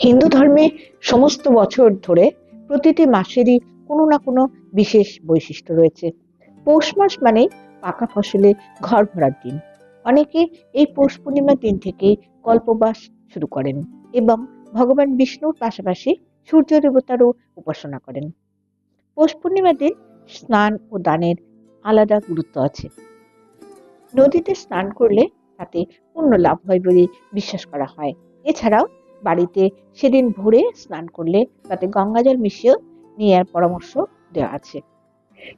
হিন্দু ধর্মে সমস্ত বছর ধরে প্রতিটি মাসেরই কোনো না কোনো বিশেষ বৈশিষ্ট্য রয়েছে। পৌষ মাস মানে পাকা ফসলে ঘর ভরার দিন। অনেকে এই পৌষ পূর্ণিমার দিন থেকে কল্পবাস শুরু করেন এবং ভগবান বিষ্ণুর পাশাপাশি সূর্য দেবতারও উপাসনা করেন। পৌষ পূর্ণিমার দিন স্নান ও দানের আলাদা গুরুত্ব আছে। নদীতে স্নান করলে তাতে পুণ্য লাভ হয় বলে বিশ্বাস করা হয়। এছাড়াও বাড়িতে সেদিন ভোরে স্নান করলে তাতে গঙ্গাজল মিশিয়েও নেওয়ার পরামর্শ দেওয়া আছে।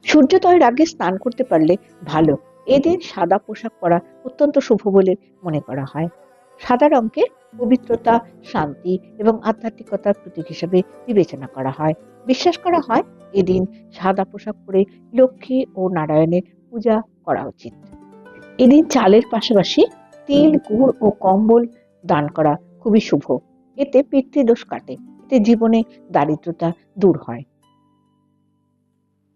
সূর্যোদয়ের আগে স্নান করতে পারলে ভালো। এদিন সাদা পোশাক পরা অত্যন্ত শুভ বলে মনে করা হয়। সাদা রঙকে পবিত্রতা, শান্তি এবং আধ্যাত্মিকতার প্রতীক হিসেবে বিবেচনা করা হয়। বিশ্বাস করা হয় এদিন সাদা পোশাক পরে লক্ষ্মী ও নারায়ণের পূজা করা উচিত। এদিন চালের পাশাপাশি তিল, গুড় ও কম্বল দান করা খুবই শুভ। এতে পিতৃদোষ কাটে, এতে জীবনে দারিদ্রতা দূর হয়।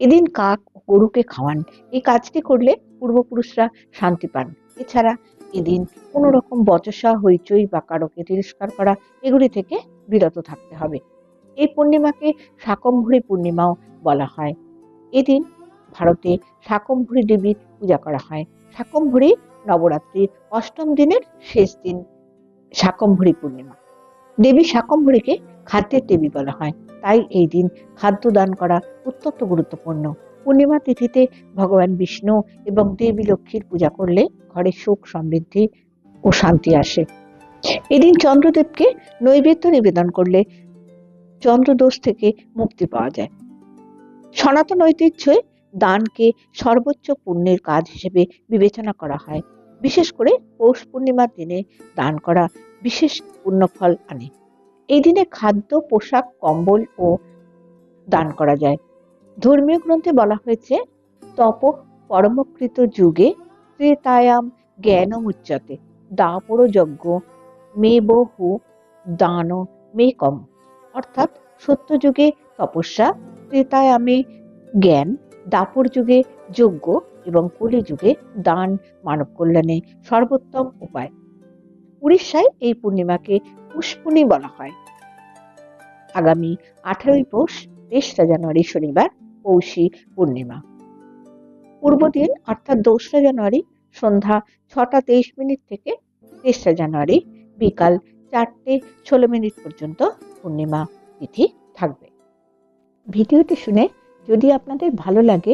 এদিন কাক গরুকে খাওয়ান, এই কাজটি করলে পূর্বপুরুষরা শান্তি পান। এছাড়া এদিন কোনো রকম বচসা, হইচই বা কারোকে তিরস্কার করা, এগুলি থেকে বিরত থাকতে হবে। এই পূর্ণিমাকে শাকম্ভরী পূর্ণিমাও বলা হয়। এদিন ভারতে শাকম্ভরী দেবীর পূজা করা হয়। শাকম্ভরী নবরাত্রির অষ্টম দিনের শেষ দিন শাকম্ভরী পূর্ণিমা। দেবী শাকম্ভরীকে খাদ্যের দেবী বলা হয়। তাই এই দিন খাদ্য দান করা অত্যন্ত গুরুত্বপূর্ণ। পূর্ণিমা তিথিতে ভগবান বিষ্ণু এবং দেবী লক্ষ্মীর পূজা করলে ঘরে সুখ, সমৃদ্ধি ও শান্তি আসে। এদিন চন্দ্রদেবকে নৈবেদ্য নিবেদন করলে চন্দ্রদোষ থেকে মুক্তি পাওয়া যায়। সনাতন ঐতিহ্যে দানকে সর্বোচ্চ পুণ্যের কাজ হিসেবে বিবেচনা করা হয়। বিশেষ করে পৌষ পূর্ণিমার দিনে দান করা বিশেষ পুণ্যফল আনে। এই দিনে খাদ্য, পোশাক, কম্বল ও দান করা যায়। ধর্মীয় গ্রন্থে বলা হয়েছে, তপ পরমকৃত যুগে ত্রেতায়াম জ্ঞানমুচ্যতে দাপর যজ্ঞ মে বহু দান মে কম। অর্থাৎ সত্য যুগে তপস্যা, ত্রেতায়ামে জ্ঞান, দাপর যুগে যজ্ঞ এবং কলি যুগে দান মানব কল্যাণে সর্বোত্তম উপায়। উড়িষ্যায় এই পূর্ণিমাকে পুষ্পুনি বলা হয়। আগামী আঠারোই পৌষ, তেসরা জানুয়ারি শনিবার পৌষী পূর্ণিমা। পূর্ব দিন অর্থাৎ দোসরা জানুয়ারি সন্ধ্যা ছটা তেইশ মিনিট থেকে তেসরা জানুয়ারি বিকাল চারটে ষোলো মিনিট পর্যন্ত পূর্ণিমা তিথি থাকবে। ভিডিওটি শুনে যদি আপনাদের ভালো লাগে